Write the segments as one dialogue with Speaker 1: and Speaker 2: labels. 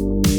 Speaker 1: you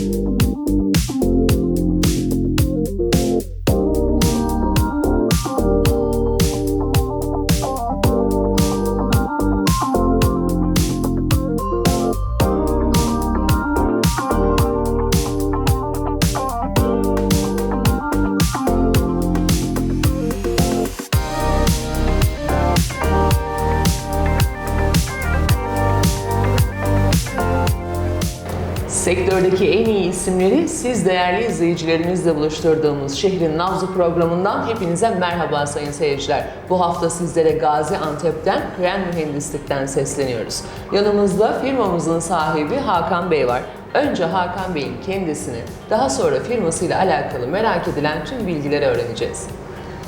Speaker 1: Sektördeki en iyi isimleri siz değerli izleyicilerimizle buluşturduğumuz Şehrin Nabzı programından hepinize merhaba sayın seyirciler. Bu hafta sizlere Gaziantep'ten Kren Mühendislik'ten sesleniyoruz. Yanımızda firmamızın sahibi Hakan Bey var. Önce Hakan Bey'in kendisini, daha sonra firmasıyla alakalı merak edilen tüm bilgileri öğreneceğiz.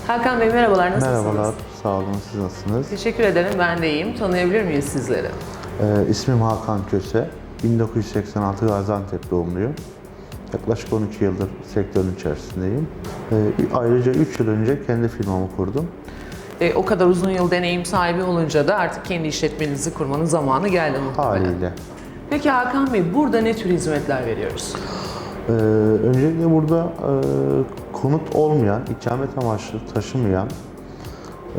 Speaker 1: Hakan Bey merhabalar, nasılsınız?
Speaker 2: Merhabalar, sağ olun. Siz nasılsınız?
Speaker 1: Teşekkür ederim, ben de iyiyim. Tanıyabilir miyiz sizleri?
Speaker 2: Ee, ismim Hakan Köse. 1986 Gaziantep doğumluyum. Yaklaşık 12 yıldır sektörün içerisindeyim. Ee, ayrıca 3 yıl önce kendi firmamı kurdum.
Speaker 1: E, o kadar uzun yıl deneyim sahibi olunca da artık kendi işletmenizi kurmanın zamanı geldi muhtemelen.
Speaker 2: Haliyle.
Speaker 1: Peki Hakan Bey, burada ne tür hizmetler veriyoruz?
Speaker 2: Ee, öncelikle burada e, konut olmayan, ikamet amaçlı taşımayan,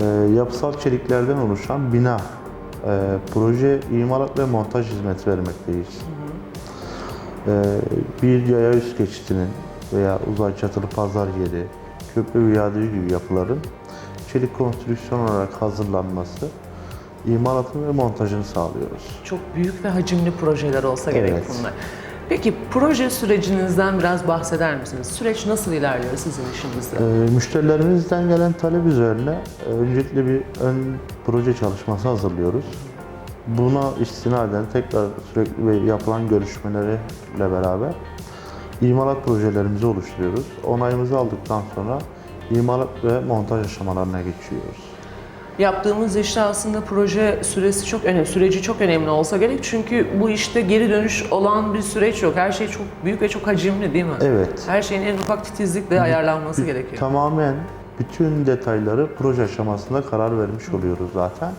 Speaker 2: e, yapısal çeliklerden oluşan bina, e, proje, imalat ve montaj hizmeti vermekteyiz. Ee, bir yaya üst geçitinin veya uzay çatılı pazar yeri, köprü viyadüğü gibi yapıların çelik konstrüksiyon olarak hazırlanması, imalatını ve montajını sağlıyoruz.
Speaker 1: Çok büyük ve hacimli projeler olsa gerek
Speaker 2: Evet.
Speaker 1: bunlar. Peki proje sürecinizden biraz bahseder misiniz? Süreç nasıl ilerliyor sizin işinizde?
Speaker 2: Ee, müşterilerimizden gelen talep üzerine e, öncelikle bir ön proje çalışması hazırlıyoruz. Buna istinaden tekrar sürekli yapılan görüşmelerle beraber imalat projelerimizi oluşturuyoruz. Onayımızı aldıktan sonra imalat ve montaj aşamalarına geçiyoruz.
Speaker 1: Yaptığımız işte aslında proje süresi çok önemli, süreci çok önemli olsa gerek çünkü bu işte geri dönüş olan bir süreç yok. Her şey çok büyük ve çok hacimli değil mi?
Speaker 2: Evet.
Speaker 1: Her şeyin en ufak titizlikle ayarlanması gerekiyor.
Speaker 2: Tamamen bütün detayları proje aşamasında karar vermiş oluyoruz zaten.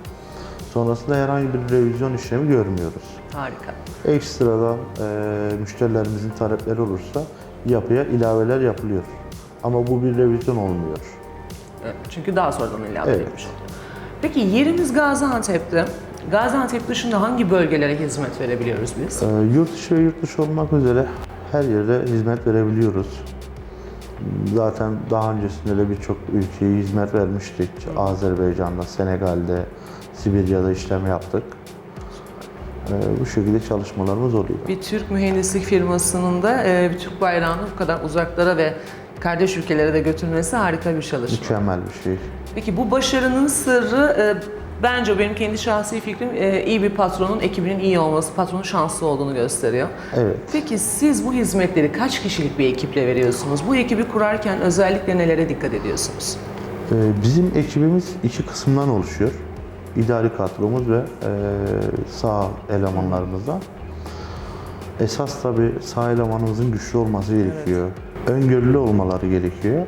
Speaker 2: Sonrasında herhangi bir revizyon işlemi görmüyoruz.
Speaker 1: Harika.
Speaker 2: Ekstradan e, müşterilerimizin talepleri olursa yapıya ilaveler yapılıyor. Ama bu bir revizyon olmuyor.
Speaker 1: Evet, Çünkü daha sonradan ilave
Speaker 2: Evet.
Speaker 1: edilmiş oluyor. Peki yerimiz Gaziantep'te. Gaziantep dışında hangi bölgelere hizmet verebiliyoruz biz?
Speaker 2: E, yurt dışı ve yurt dışı olmak üzere her yerde hizmet verebiliyoruz. Zaten daha öncesinde de birçok ülkeye hizmet vermiştik. Azerbaycan'da, Senegal'de, Sibirya'da işlem yaptık. E, bu şekilde çalışmalarımız oluyor.
Speaker 1: Bir Türk mühendislik firmasının da e, bir Türk bayrağını bu kadar uzaklara ve kardeş ülkelere de götürmesi harika bir çalışma.
Speaker 2: Mükemmel bir şey.
Speaker 1: Peki bu başarının sırrı e, bence benim kendi şahsi fikrim e, iyi bir patronun, ekibinin iyi olması, patronun şanslı olduğunu gösteriyor.
Speaker 2: Evet.
Speaker 1: Peki siz bu hizmetleri kaç kişilik bir ekiple veriyorsunuz? Bu ekibi kurarken özellikle nelere dikkat ediyorsunuz?
Speaker 2: Ee, Bizim ekibimiz iki kısımdan oluşuyor. İdari kadromuz ve e, sağ elemanlarımızdan. Esas tabi sağ elemanımızın güçlü olması gerekiyor. Öngörülü olmaları gerekiyor.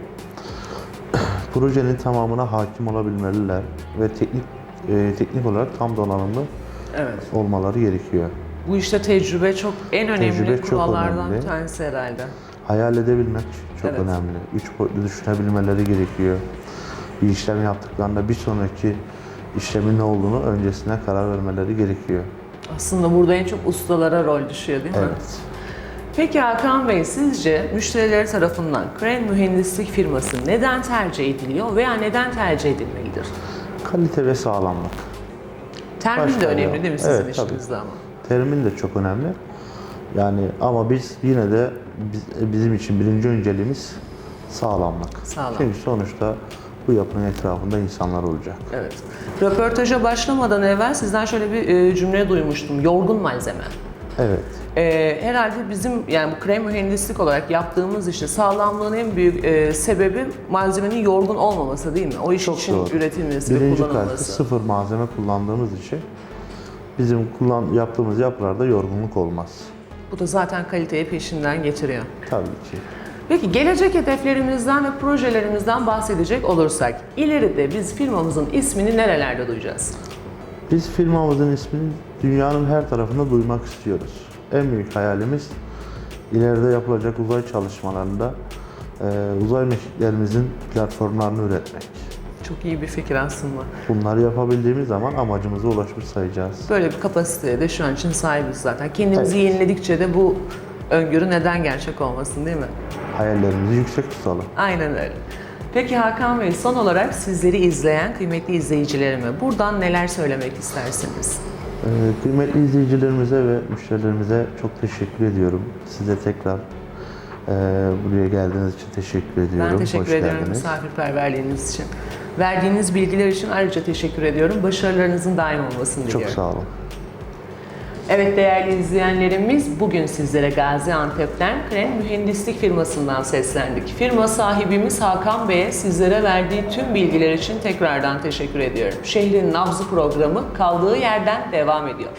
Speaker 2: Projenin tamamına hakim olabilmeliler ve teknik e, teknik olarak tam donanımlı
Speaker 1: Evet.
Speaker 2: olmaları gerekiyor.
Speaker 1: Bu işte tecrübe çok en önemli
Speaker 2: Tecrübe çok
Speaker 1: kurallardan
Speaker 2: önemli.
Speaker 1: bir tanesi herhalde.
Speaker 2: Hayal edebilmek çok
Speaker 1: Evet.
Speaker 2: önemli. Üç boyutlu düşünebilmeleri gerekiyor. Bir işlem yaptıklarında bir sonraki işlemin ne olduğunu öncesine karar vermeleri gerekiyor.
Speaker 1: Aslında burada en çok ustalara rol düşüyor değil mi?
Speaker 2: Evet.
Speaker 1: Peki Hakan Bey sizce müşterileri tarafından Crane Mühendislik firması neden tercih ediliyor veya neden tercih edilmelidir?
Speaker 2: Kalite ve sağlamlık.
Speaker 1: Termin de
Speaker 2: Başka
Speaker 1: önemli
Speaker 2: yok.
Speaker 1: değil mi sizin
Speaker 2: Evet, tabii.
Speaker 1: işinizde ama?
Speaker 2: Termin de çok önemli. Yani ama biz yine de biz- bizim için birinci önceliğimiz sağlamlık.
Speaker 1: Sağlam.
Speaker 2: Çünkü sonuçta bu yapının etrafında insanlar olacak.
Speaker 1: Evet. Röportaja başlamadan evvel sizden şöyle bir e, cümle duymuştum. Yorgun malzeme.
Speaker 2: Evet.
Speaker 1: E, herhalde bizim yani bu krem mühendislik olarak yaptığımız işte sağlamlığın en büyük e, sebebi malzemenin yorgun olmaması değil mi? O iş
Speaker 2: Çok
Speaker 1: için
Speaker 2: doğru.
Speaker 1: üretilmesi ve
Speaker 2: Birinci kalite
Speaker 1: kullanılması.
Speaker 2: sıfır malzeme kullandığımız için bizim kullan yaptığımız yapılarda yorgunluk olmaz.
Speaker 1: Bu da zaten kaliteyi peşinden getiriyor.
Speaker 2: Tabii ki.
Speaker 1: Peki gelecek hedeflerimizden ve projelerimizden bahsedecek olursak ileride biz firmamızın ismini nerelerde duyacağız?
Speaker 2: Biz firmamızın ismini dünyanın her tarafında duymak istiyoruz. En büyük hayalimiz ileride yapılacak uzay çalışmalarında e, uzay mekiğlerimizin platformlarını üretmek.
Speaker 1: Çok iyi bir fikir aslında.
Speaker 2: Bunları yapabildiğimiz zaman amacımıza ulaşmış sayacağız.
Speaker 1: Böyle bir kapasiteye de şu an için sahibiz zaten. Kendimizi yeniledikçe de bu öngörü neden gerçek olmasın değil mi?
Speaker 2: Hayallerimizi yüksek tutalım.
Speaker 1: Aynen öyle. Peki Hakan Bey son olarak sizleri izleyen kıymetli izleyicilerime buradan neler söylemek istersiniz?
Speaker 2: Ee, Kıymetli izleyicilerimize ve müşterilerimize çok teşekkür ediyorum. Size tekrar e, buraya geldiğiniz için teşekkür ediyorum.
Speaker 1: Ben teşekkür
Speaker 2: Hoş
Speaker 1: ediyorum
Speaker 2: geldiniz.
Speaker 1: misafirperverliğiniz için. Verdiğiniz bilgiler için ayrıca teşekkür ediyorum. Başarılarınızın daim olmasını
Speaker 2: Çok
Speaker 1: diliyorum.
Speaker 2: sağ olun.
Speaker 1: Evet değerli izleyenlerimiz bugün sizlere Gaziantep'ten Kren Mühendislik firmasından seslendik. Firma sahibimiz Hakan Bey'e sizlere verdiği tüm bilgiler için tekrardan teşekkür ediyorum. Şehrin Nabzı programı kaldığı yerden devam ediyor.